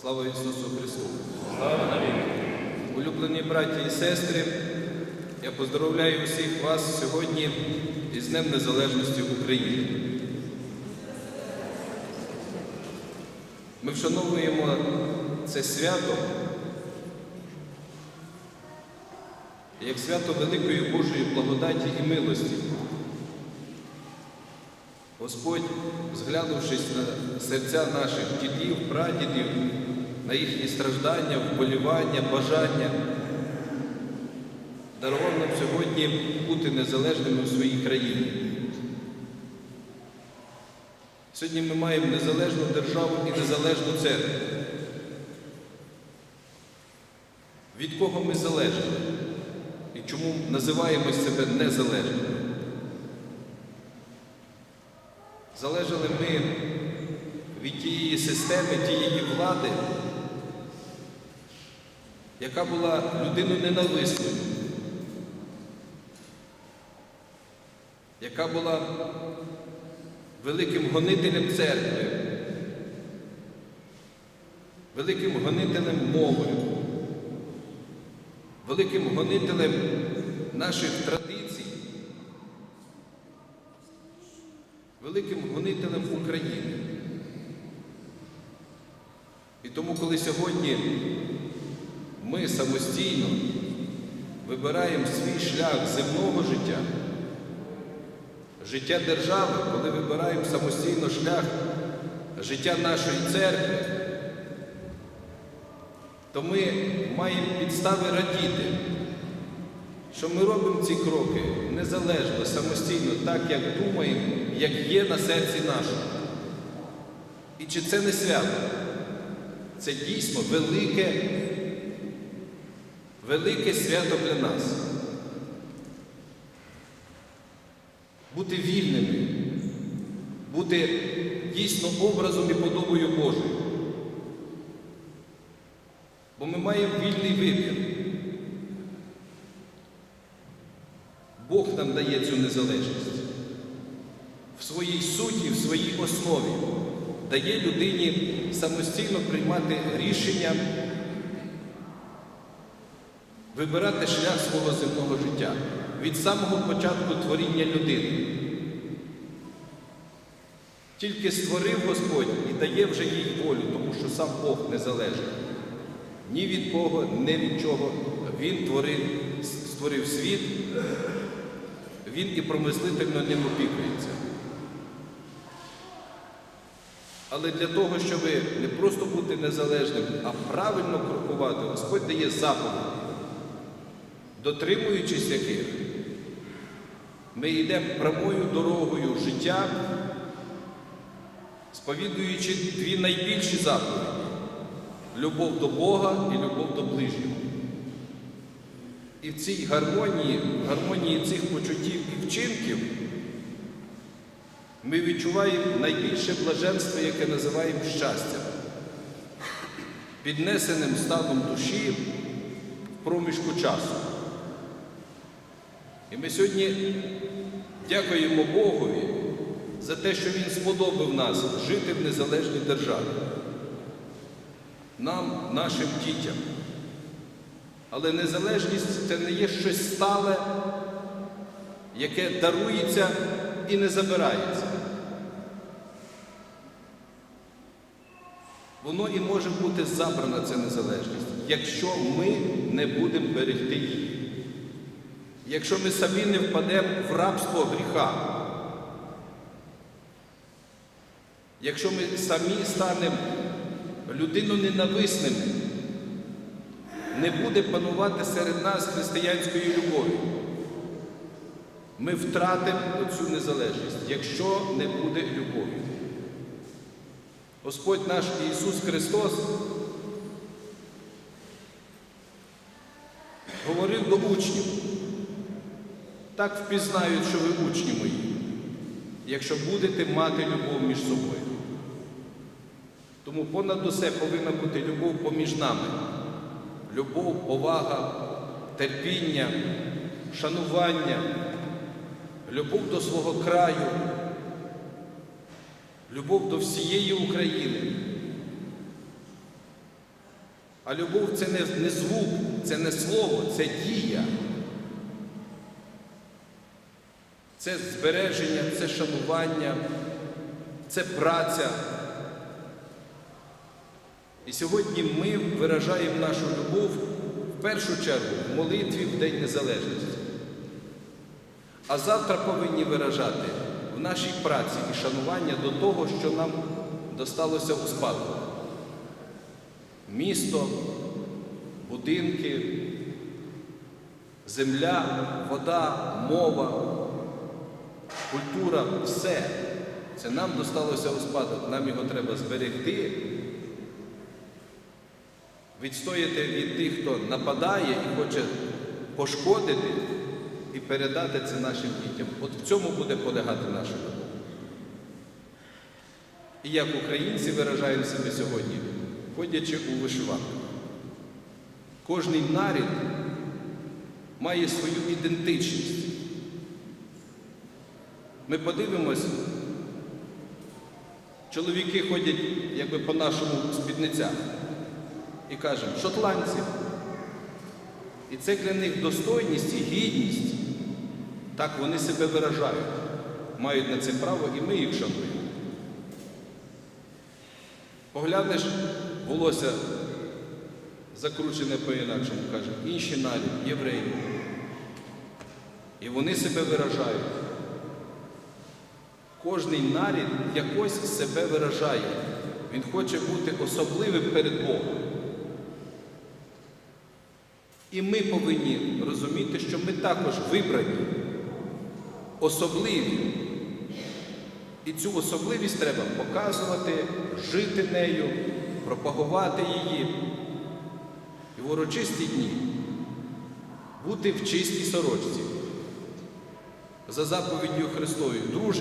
Слава Ісусу Христу! Слава навіки! Улюблені браті і сестри, я поздоровляю всіх вас сьогодні із Днем Незалежності України. Ми вшановуємо це свято як свято великої Божої благодаті і милості. Господь, зглянувшись на серця наших дідів, прадідів, на їхні страждання, вболівання, бажання, дарував нам сьогодні бути незалежними у своїй країні. Сьогодні ми маємо незалежну державу і незалежну церкву. Від кого ми залежні? І чому називаємо себе незалежними? Залежали ми від тієї системи, тієї влади, яка була людину ненависною, яка була великим гонителем церкви, великим гонителем мови, великим гонителем наших традицій, великим гонителем України. І тому, коли сьогодні ми самостійно вибираємо свій шлях земного життя, життя держави, коли вибираємо самостійно шлях життя нашої церкви, то ми маємо підстави радіти, що ми робимо ці кроки незалежно, самостійно, так, як думаємо, як є на серці нашому. І чи це не свято? Це дійсно велике, велике свято для нас. Бути вільними, бути дійсно образом і подобою Божою. Бо ми маємо вільний вибір. Бог нам дає цю незалежність. В своїй суті, в своїй основі дає людині самостійно приймати рішення, вибирати шлях свого земного життя від самого початку творіння людини. Тільки створив Господь і дає вже їй волю, тому що сам Бог не залежить. Ні від кого, ні від чого. Він творив, створив світ, він і промислительно ним опікується. Але для того, щоб не просто бути незалежним, а правильно крокувати, Господь дає заповіді, дотримуючись яких, ми йдемо прямою дорогою життя, сповідуючи дві найбільші заповіді любов до Бога і любов до ближнього. І в цій гармонії, в гармонії цих почуттів і вчинків ми відчуваємо найбільше блаженство, яке називаємо щастям, піднесеним станом душі в проміжку часу. І ми сьогодні дякуємо Богові за те, що Він сподобав нас жити в незалежній державі, нам, нашим дітям. Але незалежність це не є щось стале, яке дарується і не забирається. Воно і може бути забрана ця незалежність, якщо ми не будемо берегти її. Якщо ми самі не впадемо в рабство гріха. Якщо ми самі станемо людину ненависними, не буде панувати серед нас християнської любові. Ми втратимо цю незалежність, якщо не буде любові. Господь наш Ісус Христос говорив до учнів, так впізнають, що ви учні мої, якщо будете мати любов між собою. Тому понад усе повинна бути любов поміж нами. Любов, повага, терпіння, шанування, любов до свого краю, любов до всієї України. А любов це не, звук, це не слово, це дія. Це збереження, це шанування, це праця. І сьогодні ми виражаємо нашу любов в першу чергу в молитві в День Незалежності. А завтра повинні виражати в нашій праці і шанування до того, що нам досталося у спадок. Місто, будинки, земля, вода, мова, культура все. Це нам досталося у спадок. Нам його треба зберегти, відстояти від тих, хто нападає і хоче пошкодити, і передати це нашим дітям. От в цьому буде полягати наша любов. І як українці виражаємо себе сьогодні, ходячи у вишиванках. Кожний нарід має свою ідентичність. Ми подивимось, чоловіки ходять якби по нашому спідницях і кажемо, шотландці. І це для них достойність і гідність. Так вони себе виражають, мають на це право, і ми їх шануємо. Поглянеш, волосся закручене по-інакшому, каже, інші нарід, євреї. І вони себе виражають. Кожний нарід якось себе виражає. Він хоче бути особливим перед Богом. І ми повинні розуміти, що ми також вибрані, особливі. І цю особливість треба показувати, жити нею, пропагувати її. І в урочисті дні бути в чистій сорочці. За заповіддю Христою, друже.